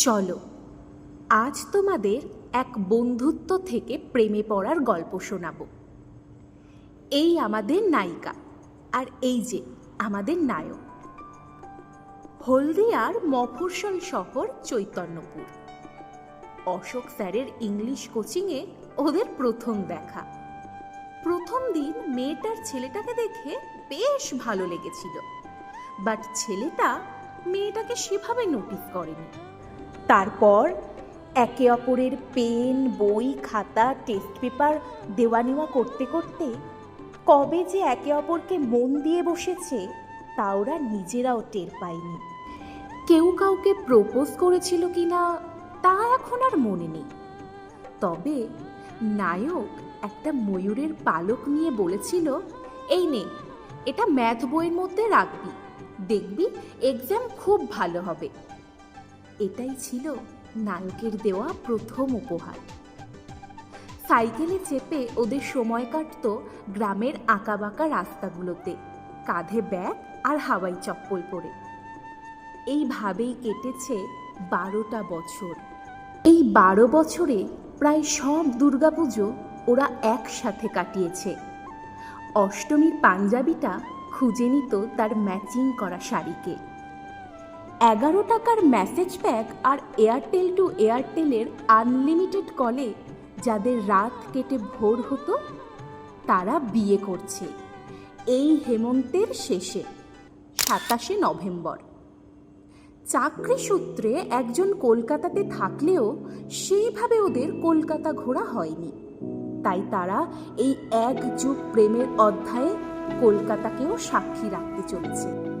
চলো, আজ তোমাদের এক বন্ধুত্ব থেকে প্রেমে পড়ার গল্প শোনাবো। এই আমাদের নায়িকা আর এই যে আমাদের নায়ক। হলদিয়ার মফস্বল শহর চৈতন্যপুর। অশোক স্যারের ইংলিশ কোচিংয়ে ওদের প্রথম দেখা। প্রথম দিন মেয়েটার ছেলেটাকে দেখে বেশ ভালো লেগেছিল, বাট ছেলেটা মেয়েটাকে সেভাবে নোটিস করেনি। তারপর একে অপরের পেন, বই, খাতা টেস্ট পেপার দেওয়া নেওয়া করতে করতে কবে যে একে অপরকে মন দিয়ে বসেছে তা ওরা নিজেরাও টের পায়নি। কেউ কাউকে প্রপোজ করেছিল কি না তা এখন আর মনে নেই। তবে নায়ক একটা ময়ূরের পালক নিয়ে বলেছিল, এই নে, এটা ম্যাথ বইয়ের মধ্যে রাখবি, দেখবি এক্সাম খুব ভালো হবে। এটাই ছিল নায়কের দেওয়া প্রথম উপহার। সাইকেলে চেপে ওদের সময় কাটত গ্রামের আঁকাবাঁকা রাস্তাগুলোতে, কাঁধে ব্যাগ আর হাওয়াই চপ্পল পরে। এইভাবেই কেটেছে বারোটা বছর। এই বারো বছরে প্রায় সব দুর্গাপুজো ওরা একসাথে কাটিয়েছে। অষ্টমীর পাঞ্জাবিটা খুঁজে নিত তার ম্যাচিং করা শাড়িকে। এগারো টাকার মেসেজ প্যাক আর এয়ারটেল টু এয়ারটেলের আনলিমিটেড কলে যাদের রাত কেটে ভোর হতো, তারা বিয়ে করছে। এই হেমন্তের শেষে, সাতাশে নভেম্বর। চাকরি সূত্রে একজন কলকাতাতে থাকলেও সেইভাবে ওদের কলকাতা ঘোরা হয়নি। তাই তারা এই এক যুগ প্রেমের অধ্যায়ে কলকাতাকেও সাক্ষী রাখতে চলেছে।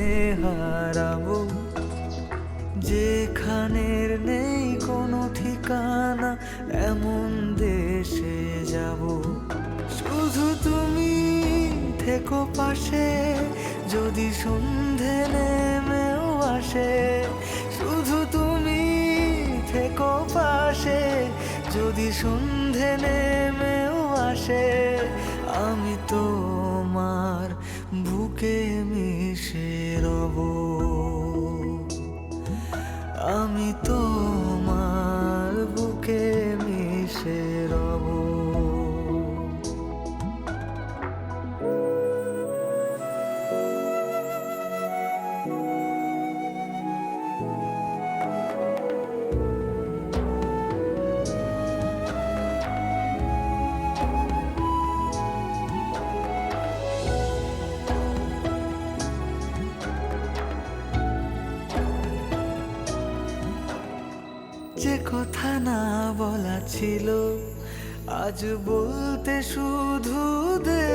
এমন দেশে যাব। শুধু তুমি থেকো পাশে, যদি সন্ধে নেমেও আসে। শুধু তুমি থেকো পাশে, যদি সন্ধে নেমেও আসে। আমি তোমার বুকে যে কথা না বলা ছিল, আজ বলতে শুধু দে।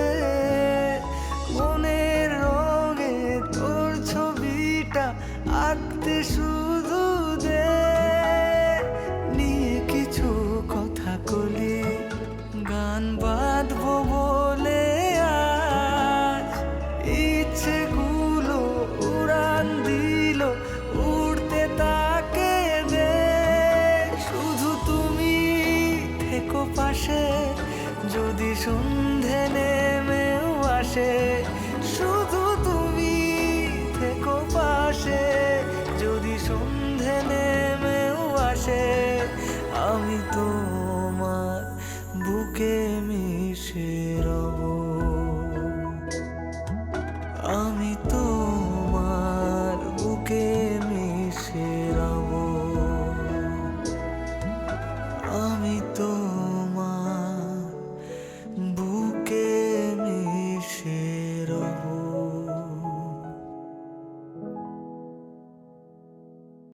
মনের রঙে তোর ছবিটা আঁকতে শুধু আমি তোমার বুকে মিশে